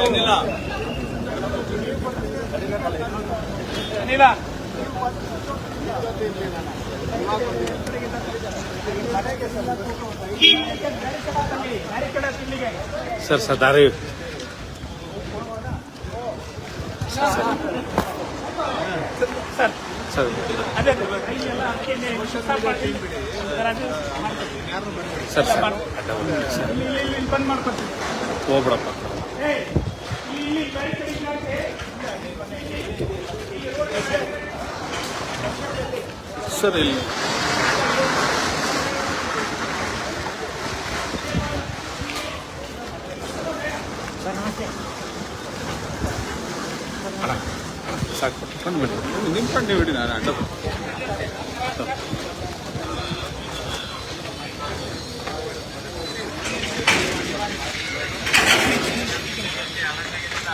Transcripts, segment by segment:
ಏನಿಲ್ಲ ಅನಿಲ sir sir ದಾರಿ ಸರ್ ಸರ್ ಅದೇ ಕೈಯೆಲ್ಲ ಹಾಕಿನೇ ಸ್ವಲ್ಪ ಮಾಡ್ತೀನಿ. ಸರ್, ಅದು ಮಾಡ್ತೀನಿ. ಸರ್ ಸರ್ ಇಲ್ಲಿ, ಇಲ್ಲಿ, ಇಲ್ಲಿ, ಇಲ್ಲಿ ಬಂದ್ ಮಾಡ್ಕೊತೀನಿ ಹೋಗ್ಬಿಡಪ್ಪ ಏಯ್, ಇಲ್ಲಿ, ಇಲ್ಲಿ, ಬೇರೆ ಕಡೆಗೆ ಹಾಕಿ. ಸರ್ ಇಲ್ಲಿ ಅಣ್ಣ, ಸಾಕು ಬಂದ್ಬಿಡಿ ನಿಂತ್ಕೊಂಡು ನೀವು ಬಿಡಿ ನಾನು ಅಡ್ಡ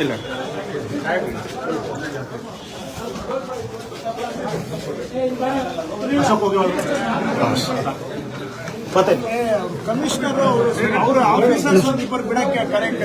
ಇಲ್ಲ ಕಮಿಷನರ್ ಅವರು ಆಫೀಸರ್ಸ್ ಒಂದು ಇಬ್ಬರು ಬಿಡಕ್ಕೆ ಕರೆಕ್ಟ್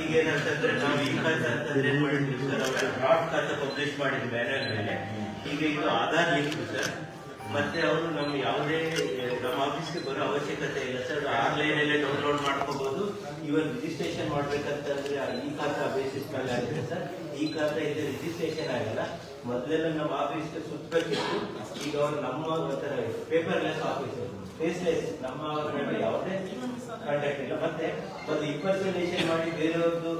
ಈಗ ಏನಂತಂದ್ರೆ ನಾವು ಈ ಖಾತೆ ಅಂತಂದ್ರೆ ಏನ್ ಮಾಡಿದ್ವಿ ಸರ್ ಅವ್ರ ಪಬ್ಲಿಷ್ ಮಾಡಿದ್ವಿ ಮ್ಯಾನ್ಯುಯಲ್ ಮೇಲೆ ಈಗ ಇದು ಆಧಾರ್ ಲಿಂಕ್ ಸರ್ ಮತ್ತೆ ಅವರು ನಮ್ಮ ಯಾವುದೇ ನಮ್ಮ ಆಫೀಸ್ಗೆ ಬರೋ ಅವಶ್ಯಕತೆ ಇಲ್ಲ ಸರ್ ಆನ್ಲೈನ್ ಅಲ್ಲೇ ಡೌನ್ಲೋಡ್ ಮಾಡ್ಕೋಬಹುದು. ಇವನ್ ರಿಜಿಸ್ಟ್ರೇಷನ್ ಮಾಡ್ಬೇಕಂತಂದ್ರೆ ಈ ಖಾತಾ ಬೇಸಿಸ್ ಮೇಲೆ ಆಗಿದೆ ಸರ್. ಈ ಖಾತಾ ಇದೆ ರಿಜಿಸ್ಟ್ರೇಷನ್ ಆಗಿಲ್ಲ. ಮೊದಲೆಲ್ಲ ನಮ್ಮ ಆಫೀಸ್ಗೆ ಸುತ್ತಬೇಕಿತ್ತು ಈಗ ಅವ್ರು ನಮ್ಮ ಪೇಪರ್ ಪೇಪರ್ಲೆಸ್ ಆಫೀಸ್ ಫೇಸ್ಲೆಸ್ ನಮ್ಮ ಯಾವುದೇ ಕಾಂಟ್ಯಾಕ್ಟ್ ಇಲ್ಲ. ಮತ್ತೆ ಒಂದು ಇಂಪರ್ಸನೇಷನ್ ಮಾಡಿ ಬೇರೆಯವ್ರದ್ದು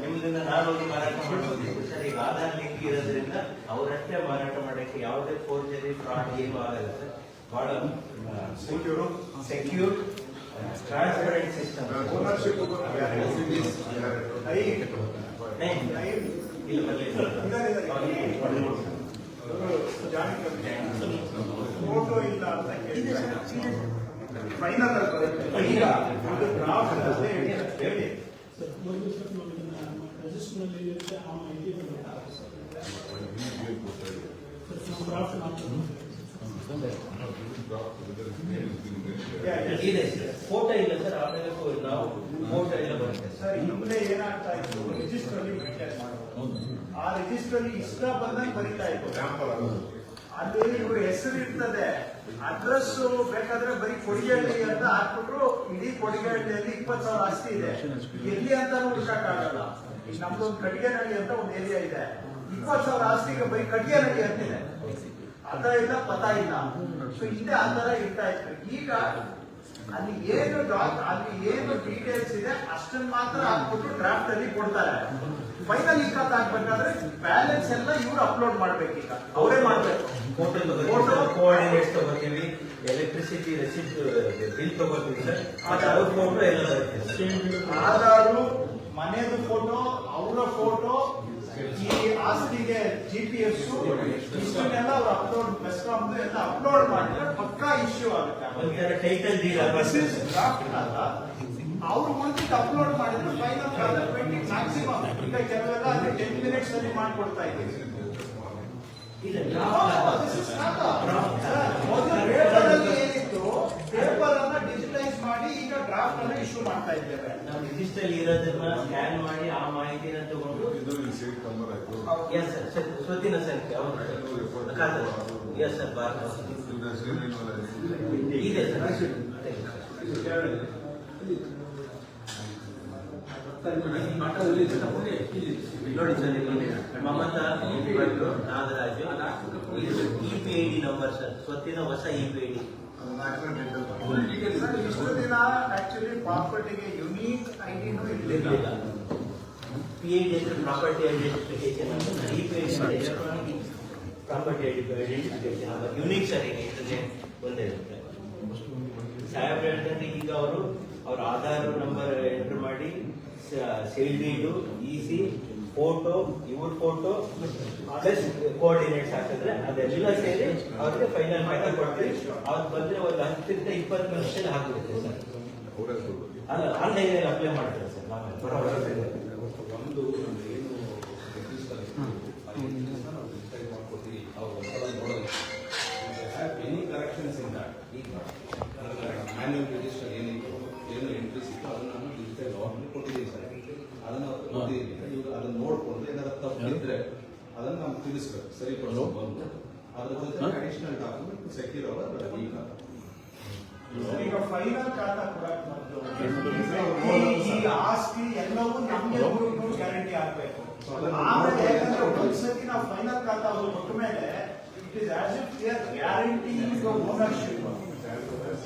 ನಿಮ್ಮದಿಂದ ನಾನು ಹೋಗಿ ಮಾರಾಟ ಮಾಡಬಹುದು ಸರ್ ಈಗ ಆಧಾರ್ ಲಿಂಕ್ ಇರೋದ್ರಿಂದ ಅವರಷ್ಟೇ ಮಾರಾಟ ಮಾಡೋಕ್ಕೆ ಯಾವುದೇ ಫೋರ್ಜರಿ ಫ್ರಾಡ್ ಏನು ಆಗಲ್ಲ ಸರ್. ಬಹಳ ಸೆಕ್ಯೂರ್ ಸೆಕ್ಯೂರ್ ಟ್ರಾನ್ಸ್ಪರೆಂಟ್ ಸಿಸ್ಟಮ್ ಬರಲಿಲ್ಲ ಫೋಟೋ ಇಲ್ಲ ಅಂತ ಕೇಳಿದ್ರೆ ಫೈನಲ್ ಈಗ ಅದು ಡ್ರಾಫ್ಟ್ ಅದೇ ಹೇಳಿ ಇದೆ ಸರ್ ಫೋಟೋ ಇಲ್ಲ ಸರ್ ಆಮೇಲೆ ನಾವು ಫೋಟೋ ಎಲ್ಲ ಬರುತ್ತೆ ಸರ್ ಹಿಂದೆ ಏನಾಗ್ತಾ ಇತ್ತು ರಿಜಿಸ್ಟರ್ ಅಲ್ಲಿ ಮೇಂಟೈನ್ ಮಾಡೋದು ಆ ರಿಜಿಸ್ಟರ್ ಅಲ್ಲಿ ಇಷ್ಟ ಬಂದಂಗೆ ಬರೀತಾ ಇತ್ತು ಅಲ್ಲಿ ಇವ್ರ ಹೆಸರು ಇರ್ತದೆ ಅಡ್ರೆಸ್ ಬೇಕಾದ್ರೆ ಬರೀ ಕೊಡಿಗೆಹಳ್ಳಿ ಅಂತ ಹಾಕ್ಬಿಟ್ರು ಇಡೀ ಕೊಡಿಗೆಹಳ್ಳಿಯಲ್ಲಿ ಇಪ್ಪತ್ತು ಸಾವಿರ ಆಸ್ತಿ ಇದೆ ಎಲ್ಲಿ ಅಂತ ಹುಡುಕಕ್ ಇಷ್ಟ ನಮ್ದೊಂದು ಕಡಿಗೆನಹಳ್ಳಿ ಅಂತ ಒಂದು ಏರಿಯಾ ಇದೆ ಇಪ್ಪತ್ತು ಸಾವಿರ ಆಸ್ತಿಗೆ ಬರೀ ಕಡಿಗೆನಹಳ್ಳಿ ಅಂತಿದೆ ಅದ ಇಲ್ಲ ಪತಾ ಇಲ್ಲ ಸೊ ಹಿಂದೆ ಆ ಥರ ಇರ್ತಾ ಇತ್ತು. ಈಗ ಅಲ್ಲಿ ಏನು ಡಾಕ್ ಅಲ್ಲಿ ಏನು ಡೀಟೇಲ್ಸ್ ಇದೆ ಅಷ್ಟನ್ನ ಮಾತ್ರ ಹಾಕ್ಬಿಟ್ಟು ಡ್ರಾಫ್ಟ್ ಅಲ್ಲಿ ಕೊಡ್ತಾರೆ. ಫೈನಲ್ ಈ ಖಾತೆ ಹಾಕ್ಬೇಕಾದ್ರೆ ಬ್ಯಾಲೆನ್ಸ್ ಎಲ್ಲ ಇವ್ರು ಅಪ್ಲೋಡ್ ಮಾಡ್ಬೇಕು. ಈಗ ಅವರೇ ಮಾಡ್ಬೇಕು ಫೋಟೋ ಕೋಆರ್ಡಿನೇಟ್ಸ್ ತಗೋತೀವಿ ಎಲೆಕ್ಟ್ರಿಸಿಟಿ ರೆಸಿಪ್ಟ್ ಬಿಲ್ ತಗೋತೀವಿ ಸರ್. ಅವ್ರ ಫೋಟೋ ಎಲ್ಲ ಆಧಾರು ಮನೆಯದು ಫೋಟೋ ಅವರ ಫೋಟೋ ಈ ಆಸ್ತಿಗೆ ಜಿ ಪಿ ಎಸ್ ಇಷ್ಟನ್ನೆಲ್ಲ ಅವ್ರು ಅಪ್ಲೋಡ್ ಬೆಸ್ಕಾಮ್ ಎಲ್ಲ ಅಪ್ಲೋಡ್ ಮಾಡಿದ್ರೆ ಪಕ್ಕಾ ಇಶ್ಯೂ ಆಗುತ್ತೆ. ಅವ್ರು ಒಂದಿಟ್ಟು ಅಪ್ಲೋಡ್ ಮಾಡಿದ್ರೆ ಫೈನಲ್ ಟ್ವೆಂಟಿ ಮ್ಯಾಕ್ಸಿಮಮ್ ಈಗ ಕೆಲವೆಲ್ಲ ಅಲ್ಲಿ ಟೆನ್ ಮಿನಿಟ್ಸ್ ಅಲ್ಲಿ ಮಾಡ್ಕೊಡ್ತಾ ಇದ್ದೀವಿ ಅಲ್ಲಿ. ಏನಿತ್ತು ಪೇಪರ್ ಅನ್ನ ಡಿಜಿಟೈಸ್ ಮಾಡಿ ಈಗ ಡ್ರಾಫ್ಟ್ ಅನ್ನ ಇಶ್ಯೂ ಮಾಡ್ತಾ ಇದ್ದೇವೆ ನಾವು ರಿಜಿಸ್ಟರ್ ಇರೋದನ್ನ ಸ್ಕ್ಯಾನ್ ಮಾಡಿ ಆ ಮಾಹಿತಿನ ತಗೊಂಡು ಎಸ್ ಸರ್ ಸ್ವತ್ತಿನ ಸಂಖ್ಯೆ ಹೌದು ಖಾತೆ ಎಸ್ ಸರ್ ಭಾರತ ಇದೆ ಸರ್ ನೋಡಿ ಸರ್ ಇಲ್ಲಿ ಮಮತಾ ಭಟ್ರು ನಾಗರಾಜು ಇದು E P I D number sir ಸ್ವತ್ತಿನ ಹೊಸ ಇ ಪಿ ಐ ಡಿ ಇಷ್ಟು ದಿನ ಆಕ್ಚುಲಿ ಪ್ರಾಪರ್ಟಿಗೆ ಯುನೀಕ್ ಐಡಿನೂ ಇರಲಿಲ್ಲ. P I D property property identification ಅಂತ E P I electronic property identification ಅಂತ ಯುನೀಕ್ ಸರ್ ಈಗ ಇದನ್ನೇ ಒಂದೇ ಇರುತ್ತೆ. ಸಾಹೇಬ್ರು ಹೇಳ್ತಾರೆ ಈಗ ಅವರು ಅವ್ರ ಆಧಾರ್ ನಂಬರ್ ಎಂಟರ್ ಮಾಡಿ ಸೇಲ್ ಡೀಡು ಇಸಿ ಫೋಟೋ ಇವ್ರ ಫೋಟೋ ಪ್ಲಸ್ ಕೋಆರ್ಡಿನೇಟ್ಸ್ ಹಾಕಿದ್ರೆ ಅದೆಲ್ಲ ಸೇರಿ ಅವ್ರಿಗೆ ಫೈನಲ್ ಮಾಹಿತಿ ಕೊಡ್ತೀವಿ. ಅವ್ರು ಬಂದ್ರೆ ಒಂದು ಹತ್ತರಿಂದ ಇಪ್ಪತ್ತು ನಿಮಿಷದಲ್ಲಿ ಹಾಕಬೇಕು ಸರ್. ಅಲ್ಲ ಆನ್ಲೈನ್ ಅಪ್ಲೈ ಮಾಡ್ತೀವಿ ಸರ್. ನಾವೇ ಒಂದು ತಿಳಿಸ್ಬೇಕು ಸರಿಪಡಿಸೋ ಬಂದು ಅದ್ರ ಜೊತೆ ಅಡಿಷನಲ್ ಡಾಕ್ಯುಮೆಂಟ್ ಸೆಕ್ಯೂರ್ ಅವರ್ ಈಗ ಈಗ ಫೈನಲ್ ಖಾತಾ ಕೊಡಕ್ ಮೊದ್ಲು ಈ- ಈ ಆಸ್ತಿ ಎಲ್ಲವೂ ನಮ್ಗೆ ಗ್ಯಾರಂಟಿ ಆಗ್ಬೇಕು ಆಮೇಲೆ ಯಾಕಂದ್ರೆ ಒಂದ್ಸತಿ ನಾವು ಫೈನಲ್ ಖಾತಾ ಅವ್ರು ಕೊಟ್ಟ ಮೇಲೆ it is as if guarantee ownership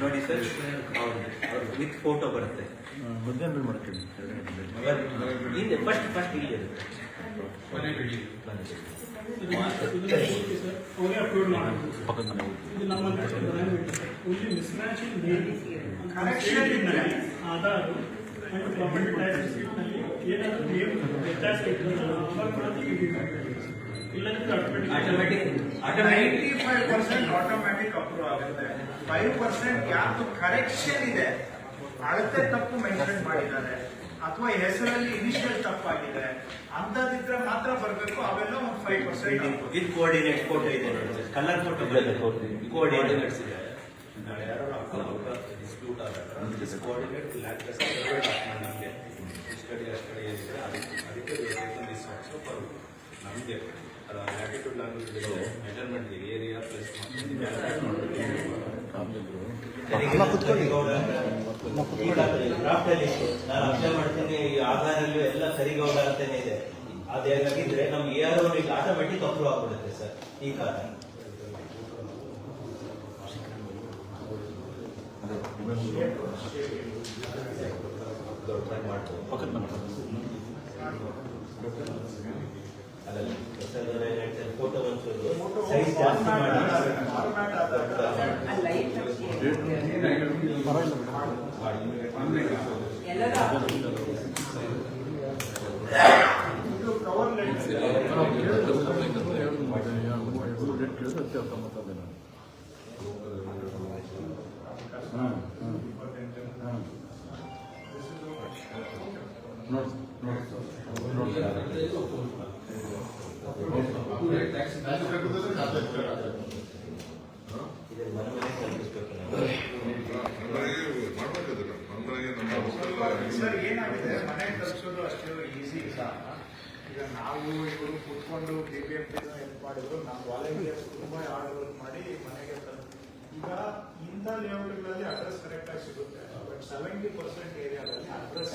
ನೋಡಿ ಸರ್ ವಿತ್ ಫೋಟೋ ಬರುತ್ತೆ. ಮಧ್ಯಾಹ್ನ ಮಾಡ್ತೀನಿ. ಹಿಂದೆ ಫಸ್ಟ್ ಫಸ್ಟ್ ಇಲ್ಲಿ ಇರುತ್ತೆ. ಆಧಾರ್ ಏನಾದರೂ ವ್ಯತ್ಯಾಸ ninety five percent automatic approve ಆಗುತ್ತೆ. ಫೈವ್ ಪರ್ಸೆಂಟ್ ಯಾವ್ದು ಕರೆಕ್ಷನ್ ಇದೆ. ಅಳತೆ ತಪ್ಪು ಮೆನ್ಷನ್ ಮಾಡಿದ್ದಾರೆ. ಅಥವಾ ಹೆಸರಲ್ಲಿ ಇನಿಷಿಯಲ್ ತಪ್ಪಾಗಿದೆ ಅಂತದಿದ್ರೆ ಮಾತ್ರ ಬರಬೇಕು. ಅವೆಲ್ಲ ಒಂದು ಫೈವ್ ಪರ್ಸೆಂಟ್ ಇದು ಕೋಆರ್ಡಿನೇಟ್ ಫೋಟೋ ಇದೆ ಕಲರ್ ಫೋಟೋ ಕೋಆರ್ಡಿನೇಟ್ಸ್ ಇದೆ ಡಿಸ್ಪ್ಯೂಟ್ ಆದಾಗ ಕೋಆರ್ಡಿನೇಟ್ ಲ್ಯಾಕ್ಟಸ್ ನಮಗೆ. ಇಷ್ಟಡಿ ಅಷ್ಟಡಿ ಏನಿದೆ ಅದಕ್ಕೆ ಅದಕ್ಕೆ ದಿಸ್ ಆಲ್ಸೋ ಫಾರ್ ನಮಗೆ latitude language measurement area plus ನಾನು ಅಪ್ಲೈ ಮಾಡ್ತೀನಿ ಈ ಆಧಾರಲ್ಲಿ ಎಲ್ಲ ಸರಿಗೌಡ ಅಂತಾನೆ ಇದೆ ಅದು ಹೇಗಾಗಿದ್ರೆ ನಮ್ಗೆ ಎ ಆರ್ ಅವ್ರಿಗೆ ಅಪ್ರೂವ್ ಆಗ್ಬಿಡುತ್ತೆ ಸರ್ ಈ ಕಾರಣ ಮಾಡ್ಬೋದು ಪಕ್ಕದ ಮನೆ ಅಲ್ಲ ಫೋಟೋ ಒಂಚೂರು ಸೈಜ್ ಜಾಸ್ತಿ ಮಾಡಿ. ಫಾರ್ಮ್ಯಾಟ್ ಆದಾಗ ಇದು ಕವರ್ ಲೆಟರ್ ಇದನ್ನ ಮನೆ ಮನೆ ಕಲ್ಪಿಸ್ಬೇಕು ನಾವು ಸರ್ ಏನಾಗಿದೆ ಮನೆ ತಲುಪಿಸೋದು ಅಷ್ಟು ಈಸಿ ಇಲ್ಲ ಈಗ ನಾವು ಇವರು ಕೂತ್ಕೊಂಡು ಡಿ ಬಿ ಎಂ ಹೆಲ್ಪ್ ಮಾಡಿದ್ರು. ನಮ್ಮ ವಾಲಂಟಿಯರ್ಸ್ ತುಂಬಾ ಹಾರ್ಡ್ ವರ್ಕ್ ಮಾಡಿ ಮನೆಗೆ ತಂದು ಈಗ ಇಂಥ ಲೇಔಟ್ಗಳಲ್ಲಿ ಅಡ್ರೆಸ್ ಕರೆಕ್ಟ್ ಆಗಿ ಸಿಗುತ್ತೆ. ಬಟ್ ಸೆವೆಂಟಿ ಪರ್ಸೆಂಟ್ ಏರಿಯಾದಲ್ಲಿ ಅಡ್ರೆಸ್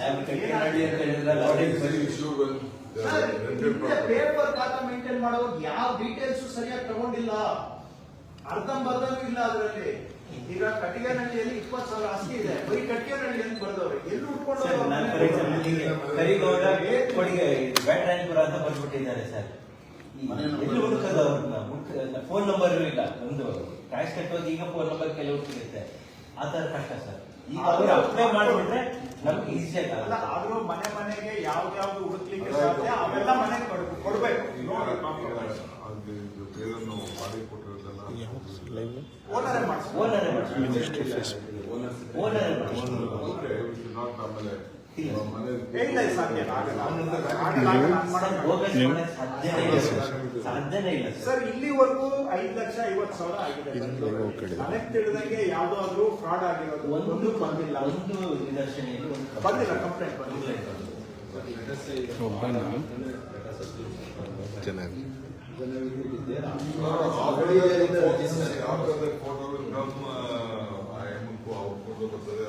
ಪೇಪರ್ ಖಾತಾ ಮೇಂಟೈನ್ ಮಾಡುವಾಗ ಯಾವ ಡೀಟೇಲ್ಸ್ ಸರಿಯಾಗಿ ತಗೊಂಡಿಲ್ಲ. ಅರ್ಧಂಬರ್ಧನೂ ಇಲ್ಲ ಅದರಲ್ಲಿ. ಈಗ ಕಟ್ಟಿಗೆನಹಳ್ಳಿಯಲ್ಲಿ ಇಪ್ಪತ್ತು ಸಾವಿರ ಆಸ್ತಿ ಇದೆ. ಬರೀ ಕಟ್ಟಿಗೆನಹಳ್ಳಿ ಅಂತ ಬರೆದವ್ರೆ. ಎಲ್ಲಿ ಉಟ್ಕೊಂಡು ಕರಿಗೌಡ ಕೊಡಿಗೆ ಬ್ಯಾಟ್ರಾಯನ್ಪುರ ಅಂತ ಬಂದ್ಬಿಟ್ಟಿದ್ದಾರೆ ಸರ್. ಎಲ್ಲಿ ಹುಡುಕದ ಅವ್ರನ್ನ ಫೋನ್ ನಂಬರ್ ಇಲ್ಲ ಒಂದು ಟ್ಯಾಕ್ಸ್ ಕಟ್ಟುವಾಗ ಈಗ ಫೋನ್ ನಂಬರ್ ಕೆಲವು ಸಿಗುತ್ತೆ ಆ ತರ ಕಷ್ಟ ಸರ್ ಈಗ ಅವ್ರು ಅಪ್ಲೈ ಮಾಡಿಬಿಟ್ರೆ ನಮ್ಗೆ ಈಸಿ ಆಗಲ್ಲ ಆದ್ರೂ ಮನೆ ಮನೆಗೆ ಯಾವ್ದಾವ್ದು ಹುಡುಕ್ಲಿಕ್ಕೆ ಸಾಧ್ಯ ಅವೆಲ್ಲ ಮನೆಗೆ ಕೊಡ್- ಕೊಡ್ಬೇಕು ಓನರೇ ಮಾಡಿಸ್ಬೇಕು ಓನರೇ ಮಾಡಿ ಓನರೇ ಮಾಡಿ ಏ, ಇಲ್ಲ ಸಾಧ್ಯನೇ ಇಲ್ಲ. ಸರ್ ಇಲ್ಲಿವರೆಗೂ ಐದು ಲಕ್ಷ ಐವತ್ತು ಸಾವಿರ ಆಗಿದೆ. ನನಗೆ ತಿಳಿದಂಗೆ ಯಾವ್ದಾದ್ರು ಫ್ರಾಡ್ ಆಗಿರೋದು ಒಂದು ಒಂದು ಬಂದಿಲ್ಲ ಒಂದು ನಿದರ್ಶನ ಬಂದಿಲ್ಲ ಕಂಪ್ಲೇಂಟ್ ಬಂದಿಲ್ಲ. ಚೆನ್ನಾಗಿ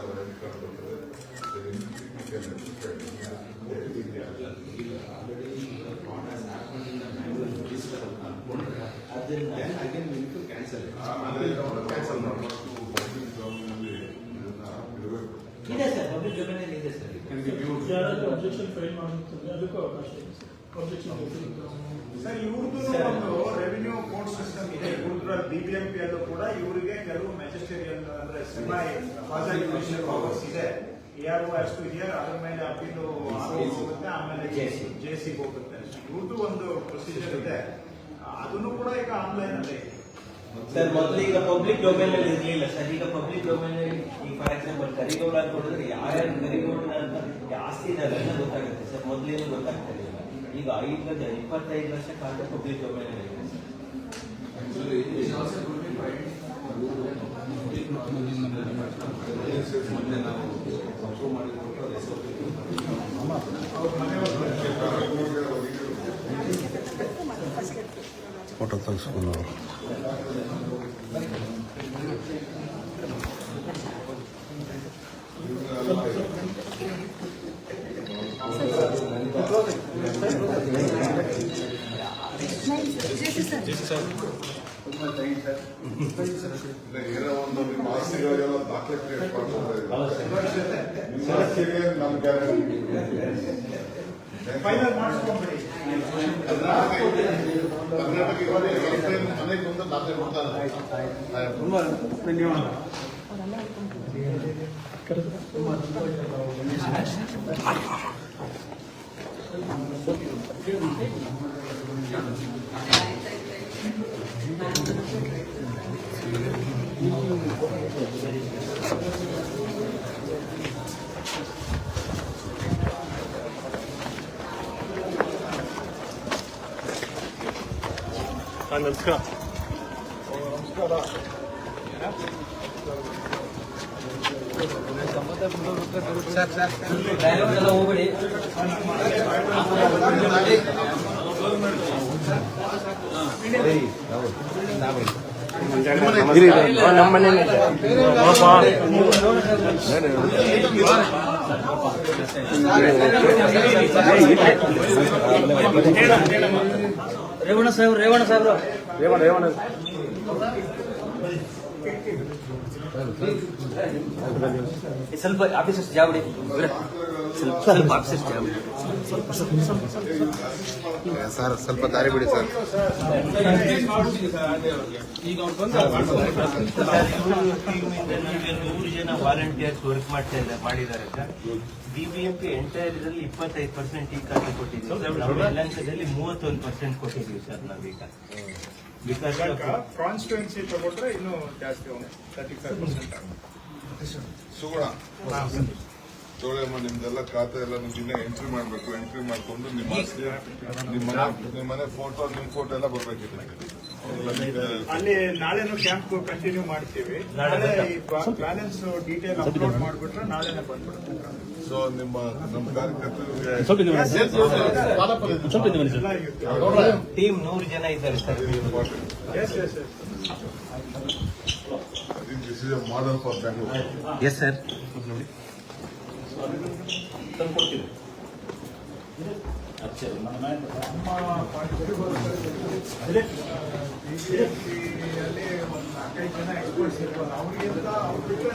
ಅದನ್ನ ಇದೆ ಸರ್ ಪಬ್ಲಿಕ್ ಡೊಮೇನ್ ಇದೆ ಸರ್ ಯಾರಾದ್ರೂ ಅಬ್ಜೆಕ್ಷನ್ ಫೈಲ್ ಮಾಡುತ್ತದೆ ಅದಕ್ಕೂ ಅವಕಾಶ ಇದೆ ಅಬ್ಜೆಕ್ಷನ್ ಸರ್ ಇವ್ರದ್ದು ಒಂದು ರೆವಿನ್ಯೂ ಕೋಡ್ ಸಿಸ್ಟಮ್ ಇದೆ ಇವ್ರ ಬಿಬಿಎಂಪಿ ಅಲ್ಲೂ ಕೂಡ ಇವರಿಗೆ ಕೆಲವು ಮೆಜೆಸ್ಟೇರಿಯಲ್ ಅಂದ್ರೆ ಸೆಮೈ ಕ್ವಾಸಿಕ್ಯುಲೇಷನ್ ಪವರ್ಸ್ ಇದೆ ಯಾರು ಅಷ್ಟು ಇದೆಯೋ ಅದ್ರ ಮೇಲೆ ಅಪೀಲು ಹೋಗುತ್ತೆ ಆಮೇಲೆ. ಜೆ ಸಿ ಹೋಗುತ್ತೆ. ಇವ್ರದ್ದು ಒಂದು ಪ್ರೊಸೀಜರ್ ಇದೆ. ಅದನ್ನು ಕೂಡ ಈಗ ಆನ್ಲೈನ್ ಅಲ್ಲೇ ಸರ್ ಮೊದಲು ಈಗ ಪಬ್ಲಿಕ್ ಡೊಮೇನ್ ಅಲ್ಲಿ ಇರಲಿಲ್ಲ. ಸರ್ ಈಗ ಪಬ್ಲಿಕ್ ಡೊಮೇನ್ ಅಲ್ಲಿ ಈಗ ಫಾರ್ ಎಕ್ಸಾಂಪಲ್ ಕರಿಗೌಡ ಅಂತ ಕೊಡಿದ್ರೆ ಯಾರ್ಯಾರು ಕರಿಗೌಡ ಅಂತ ಜಾಸ್ತಿ ಇದೆ ಅದೆಲ್ಲ ಗೊತ್ತಾಗುತ್ತೆ. ಸರ್ ಮೊದಲೇನು ಗೊತ್ತಾಗ್ತಾ ಇರಲಿಲ್ಲ ಈಗ. ಐದು ಲಕ್ಷ ಇಪ್ಪತ್ತೈದು ಲಕ್ಷ ಖಾತೆ ಪಬ್ಲಿಕ್ ಡೊಮೇನ್ ಅಲ್ಲಿ ಇದೆ. ಸರ್ ಮೊನ್ನೆ ನಾವು ఫోటో తెచ్చుకున్నారు చేసి సార్ ಫೋಟೋ ತೆಗೆಸ್ಕೊಂಡು ಏನೋ ಒಂದು ನಿಮ್ಮ ಆಸ್ತಿಗಳಿಗೆಲ್ಲ ದಾಖಲೆ ಕ್ರಿಯೇಟ್ ಮಾಡ್ತಾರೆ ಹೌದು ಸರ್ ನಿಮ್ಮ ಆಸ್ತಿಗೆ ನಮ್ಮ ಗ್ಯಾರಂಟಿ ಫೈನಲ್ ಮಾಡಿಸ್ಕೊಂಡ್ಬಿಡಿ ಕರ್ನಾಟಕ ಇವಾಗ ಎಲ್ಲ ಮನೆಗೆ ಬಂದು ದಾಖಲೆ ಕೊಡ್ತಾರೆ ನಮಸ್ಕಾರ ಡೈಲಾಗ್ ಎಲ್ಲ ಹೋಗ್ಬೇಡಿ ನಮ್ಮ ಮನೆ ರೇವಣ ಸಾಹೇಬ್ರು ರೇವಣ ಸಾಹೇಬ್ರು. ರೇವಣ ರೇವಣ ಸ್ವಲ್ಪ ಆಫೀಸರ್ಸ್ ಜಾಬ್ ಸ್ವಲ್ಪ ಸ್ವಲ್ಪ ಆಫೀಸರ್ಸ್ ಜಾಬಿಡಿ. ಸರ್ ಸ್ವಲ್ಪ ದಾರಿ ಬಿಡಿ ಸರ್. ನೂರು ಜನ ವಾಲಂಟಿಯರ್ಸ್ ವರ್ಕ್ ಮಾಡ್ತಾ ಇದ್ದಾರೆ ಮಾಡಿದ್ದಾರೆ ಸರ್ ಬಿಬಿಎಂಪಿ ಎಂಟೈರ್ ಇದರಲ್ಲಿ ಇಪ್ಪತ್ತೈದು ಪರ್ಸೆಂಟ್ ಈ ಖಾತೆ ಕೊಟ್ಟಿದ್ದೀವಿ ನಮ್ಮ ಯಲಹಂಕದಲ್ಲಿ ಮೂವತ್ತೊಂದು ಪರ್ಸೆಂಟ್ ಕೊಟ್ಟಿದ್ದೀವಿ ಸರ್ ನಾವೀಗ ಬಿಕಾಸ್ ಕಾನ್ಸ್ಟಿಟ್ಯೂನ್ಸಿ ತಗೊಂಡ್ರೆ ಇನ್ನೂ ಜಾಸ್ತಿ thirty five percent Suguna. Tholemma ನಿಮ್ದೆಲ್ಲ ಖಾತೆ ಎಲ್ಲ ನಿಮ್ಗೆ ಎಂಟ್ರಿ ಮಾಡ್ಬೇಕು. ಎಂಟ್ರಿ ಮಾಡ್ಕೊಂಡು ನಿಮ್ಮ ನಿಮ್ಮ ಮನೆ ನಿಮ್ಮ ಮನೆ ಫೋಟೋ ನಿಮ್ಮ ಫೋಟೋ ಎಲ್ಲ ಬರ್ಬೇಕಿದೆ ಅಲ್ಲಿ ನಾಳೆನು ಕ್ಯಾಂಪ್ ಕಂಟಿನ್ಯೂ ಮಾಡ್ತೀವಿ. ನಾಳೆ ಬ್ಯಾಲೆನ್ಸ್ ಡೀಟೇಲ್ ಅಪ್ಲೋಡ್ ಮಾಡ್ಬಿಟ್ರೆ ನಾಳೆನೆ ಬಂದ್ಬಿಡುತ್ತೆ. ಸೊ ನಿಮ್ಮ ನಮ್ಮ. ಟೀಮ್ ನೂರು ಜನ ಇದ್ದಾರೆ sir. Important yes yes yes. This is a model for Bangalore yes sir ಬಿಜೆಪಿಯಲ್ಲಿ ಒಂದು ನಾಲ್ಕೈದು ಜನ ಎಕ್ಸ್ಪರ್ಟ್ಸ್ ಇರ್ತಾರೆ ಅವ್ರಿಗಿಂತ ಅವ್ರು ಬಿಟ್ಟರೆ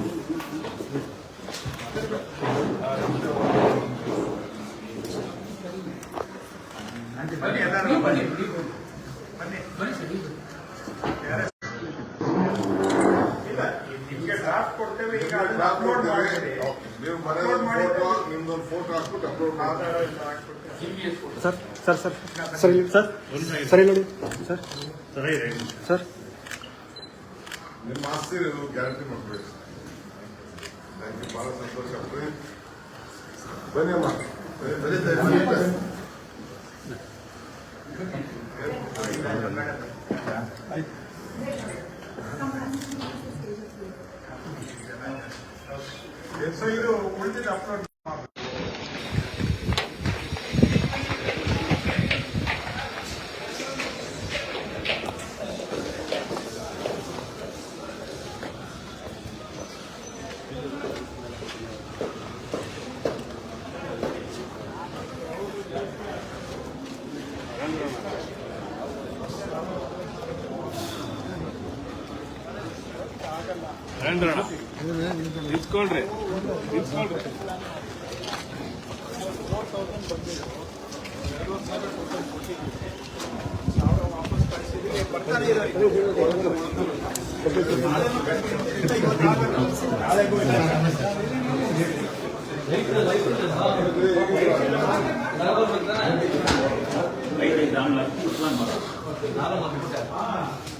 ಸರ್ ಸರ್ ಸರ್ ಸರ್ ಇಲ್ಲಿ ಸರ್ ಸರ್ ಇಲ್ಲಿ ನೋಡಿ ಸರ್ ಸರ್ ನಿಮ್ಮ ಆಸ್ತಿ ನೀವು ಗ್ಯಾರಂಟಿ ಮಾಡಬೇಕು ಥ್ಯಾಂಕ್ ಯು ಬಹಳ ಸಂತೋಷ ಪ್ರೀತ್. ಬನ್ನಿ ಅಮ್ಮ ಬನ್ನಿ, ಬನ್ನಿ, ಬನ್ನಿ. ಸೊ ಇದು ಉಳಿದಿದ್ದು ಅಪ್ಲೋಡ್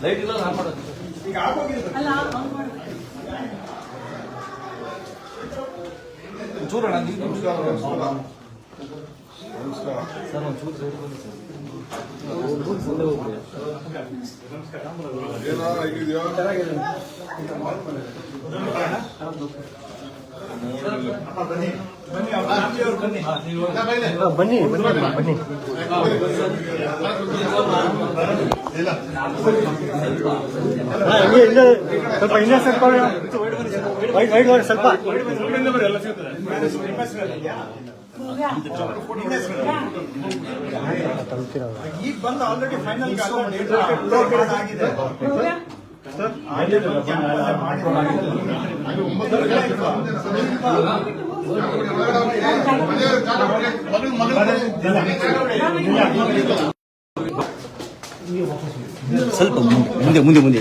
ಲೈಟ್ ಇಲ್ಲ ಆನ್ ಮಾಡೋದು ಈಗ ಆಗೋಗಿದೆ ಚೂರು ಅಣ್ಣ ನೀವು ನಮಸ್ಕಾರ. ನಮಸ್ಕಾರ ಬನ್ನಿ ಬನ್ನಿ ಬನ್ನಿ ಸ್ವಲ್ಪ ಹಿಂದೆ ಸ್ವಲ್ಪ ವೈಟ್ ವೈಟ್ ಮಾಡಿ ಸ್ವಲ್ಪ ಈಗ ಬಂದು ಆಲ್ರೆಡಿ ಫೈನಲ್ ಅಪ್ಲೋಡ್ ಆಗಿದೆ ಸ್ವಲ್ಪ ಮುಂದೆ ಮುಂದೆ ಮುಂದೆ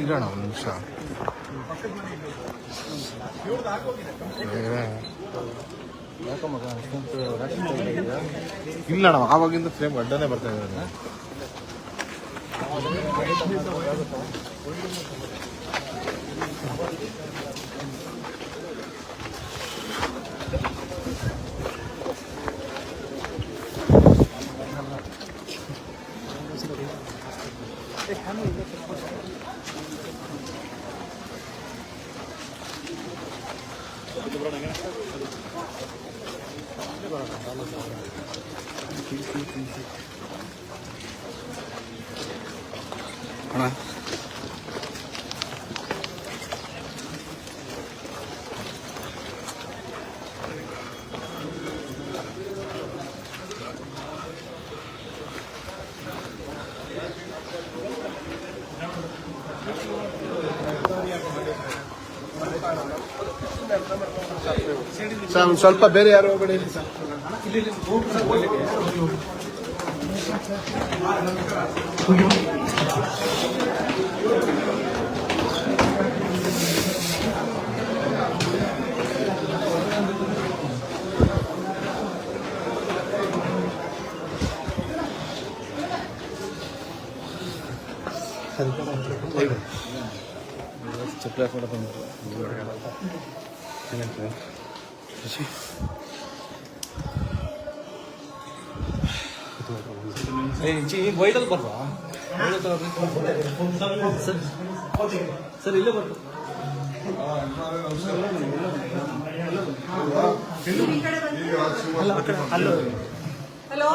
ಇರೋಣ ಒಂದು ನಿಮಿಷ. ಇಲ್ಲ ಆವಾಗಿಂದ ಫ್ರೇಮ್ ಅಡ್ಡನೇ ಬರ್ತಾ ಇದ್ದಾರೆ. ಸರ್ ಒಂದು ಸ್ವಲ್ಪ ಬೇರೆ ಯಾರು ಹೋಗ್ಬೇಡಿ ಸರ್ ಚಪ್ಪಲಿ ಹಾಕೊಂಡು ಬಂದ್ರು ವೈಡಲ್ ಬರ್ವಾ ಸರ್ ಇಲ್ಲೇ ಬರ್ತು ಈಗ Rajkumar Hello.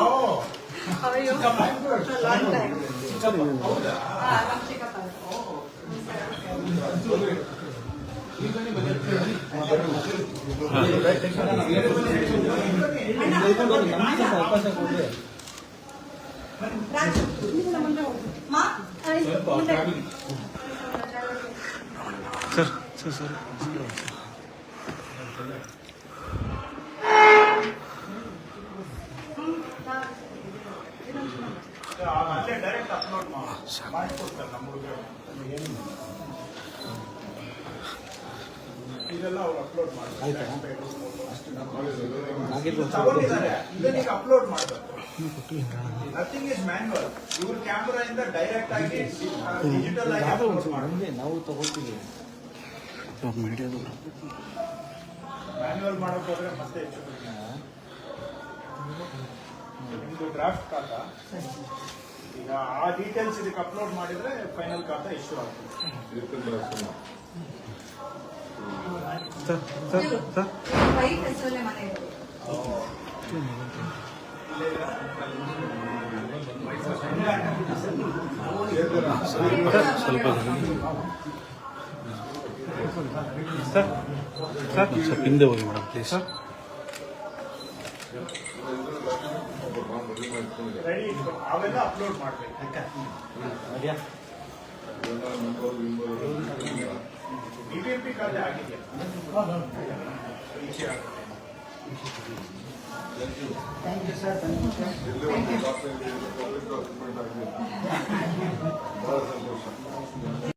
How are you? Long time. Ah, I'm Chikapal. Raju, ಇಲ್ಲಿಂದ ಮುಂದೆ ಹೋಗು. ಮಾ, ಆ, ಇಲ್ಲಿ ಮುಂದೆ. ಸರ್ ಸರ್ ಸರ್ ಅಲ್ಲೇ ಡೈರೆಕ್ಟ್ ಅಪ್ಲೋಡ್ ಮಾಡಿಕೊಡ್ತಾರೆ ನಮ್ಮ ಹುಡುಗರು ಇದೆಲ್ಲ ಅವ್ರು ಅಪ್ಲೋಡ್ ಮಾಡ್ತಾರೆ. ಅಪ್ಲೋಡ್ ಮಾಡಬೇಕು. ನಥಿಂಗ್ ಇಸ್ ಮ್ಯಾನ್ಯುವಲ್ ಇವ್ರ ಕ್ಯಾಮ್ರಾ ಇಂದ ಡೈರೆಕ್ಟ್ ಆಗಿ ಡಿಜಿಟಲ್ ಆಗಿ ನಾವು ತಗೊಳ್ತೀವಿ. ಮ್ಯಾನ್ಯುವಲ್ ಮಾಡಕ್ ಹೋದ್ರೆ ಮತ್ತೆ ಹೆಚ್ಚು. ನಿಮ್ದು ಡ್ರಾಫ್ಟ್ ಖಾತಾ. ಈಗ ಆ ಡೀಟೇಲ್ಸ್ ಇದಕ್ಕೆ ಅಪ್ಲೋಡ್ ಮಾಡಿದ್ರೆ ಫೈನಲ್ ಖಾತಾ ಇಶ್ಯೂ ಆಗ್ತದೆ. ಇರ್ತದೆ ಸರ್ ವೈಟ್ ಹೆಸರಲ್ಲೇ ಮನೆ ಇರೋದು. ಸ್ವಲ್ಪ ಸ್ವಲ್ಪ ಹಿಂದೆ ಹೋಗಿ ಮೇಡಮ್ ಪ್ಲೀಸ್ ರೆಡಿ ಅವೆಲ್ಲ ಅಪ್ಲೋಡ್ ಮಾಡ್ಬೇಕು बीबीएमपी का ले आगे गया thank you sir thank you sir thank you बहुत संतोष